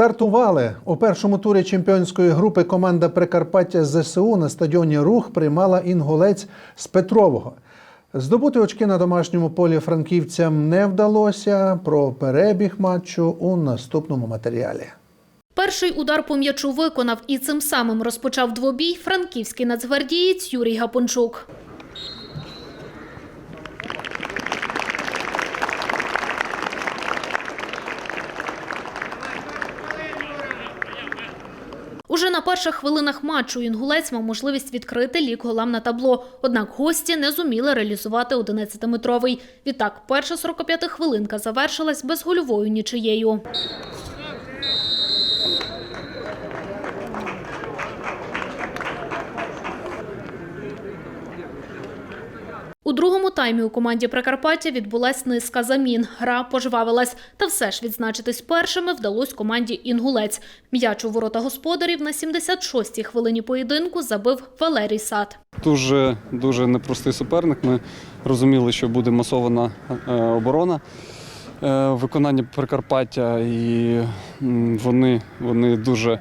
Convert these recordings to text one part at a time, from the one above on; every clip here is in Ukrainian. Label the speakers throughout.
Speaker 1: Стартували у першому турі чемпіонської групи команда Прикарпаття ЗСУ на стадіоні Рух приймала інгулець з Петрового. Здобути очки на домашньому полі франківцям не вдалося. Про перебіг матчу у наступному матеріалі.
Speaker 2: Перший удар по м'ячу виконав і цим самим розпочав двобій франківський нацгвардієць Юрій Гапончук. Уже на перших хвилинах матчу інгулець мав можливість відкрити лік голам на табло. Однак гості не зуміли реалізувати 11-метровий. Відтак, перша 45 хвилинка завершилась безгольовою нічиєю. У другому таймі у команді Прикарпаття відбулась низка замін. Гра пожвавилась. Та все ж відзначитись першими вдалось команді «Інгулець». М'яч у ворота господарів на 76-й хвилині поєдинку забив Валерій Сад.
Speaker 3: Дуже дуже непростий суперник. Ми розуміли, що буде масована е, оборона е, виконання Прикарпаття, і вони, вони дуже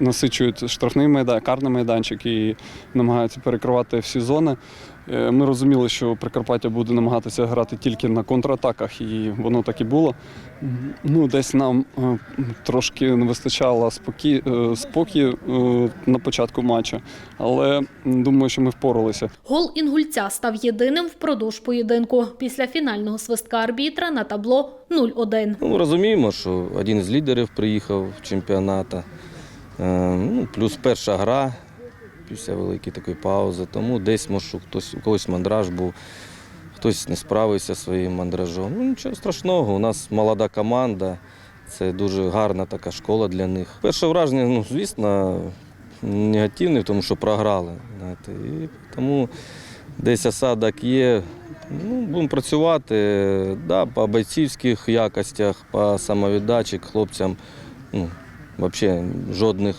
Speaker 3: насичують штрафний майдан, карний майданчик і намагаються перекривати всі зони. Е, Ми розуміли, що Прикарпаття буде намагатися грати тільки на контратаках, і воно так і було. Ну, десь нам е, трошки не вистачало е, спокою е, на початку матчу, але думаю, що ми впоралися.
Speaker 2: Гол інгульця став єдиним впродовж поєдинку. Після фінального свистка арбітра на табло 0-1.
Speaker 4: Ну, ми розуміємо, що один з лідерів приїхав чемпіонату. Е, Ну, плюс перша гра після великої такої паузи. Тому десь може хтось у когось мандраж був, хтось не справився своїм мандражом. Ну, нічого страшного, у нас молода команда. Це дуже гарна така школа для них. Перше враження, ну, звісно, негативне, тому що програли. Знаєте. І тому десь осадок є. Ну, будемо працювати да, по бойцівських якостях, по самовіддачі хлопцям. Ну, взагалі жодних,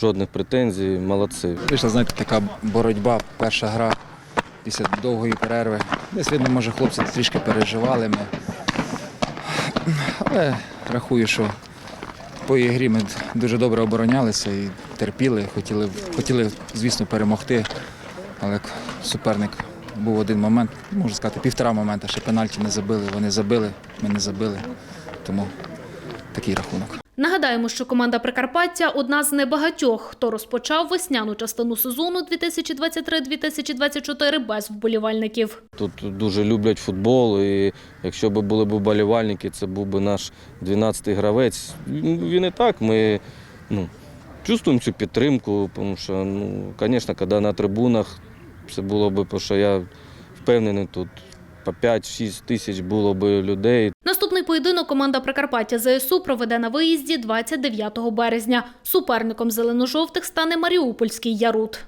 Speaker 4: жодних претензій, молодці.
Speaker 5: Вийшла, знаєте, така боротьба, перша гра після довгої перерви. Десь видно, може, хлопці трішки переживали ми. Але рахую, що по ігрі ми дуже добре оборонялися і терпіли, хотіли, хотіли звісно, перемогти. Але суперник був один момент, можна сказати, півтора момента, ще пенальті не забили. Вони забили, ми не забили. Тому такий рахунок.
Speaker 2: Нагадаємо, що команда Прикарпаття одна з небагатьох, хто розпочав весняну частину сезону 2023-2024 без вболівальників.
Speaker 4: Тут дуже люблять футбол, і якщо б були б вболівальники, це був би наш 12-й гравець. Він і так, ми ну, чувствуємо цю підтримку, тому що, ну, звісно, коли на трибунах це було б, що я впевнений, тут по 5-6 тисяч було б людей.
Speaker 2: Поєдинок команда Прикарпаття ЗСУ проведе на виїзді 29 березня. Суперником зелено-жовтих стане Маріупольський Ярут.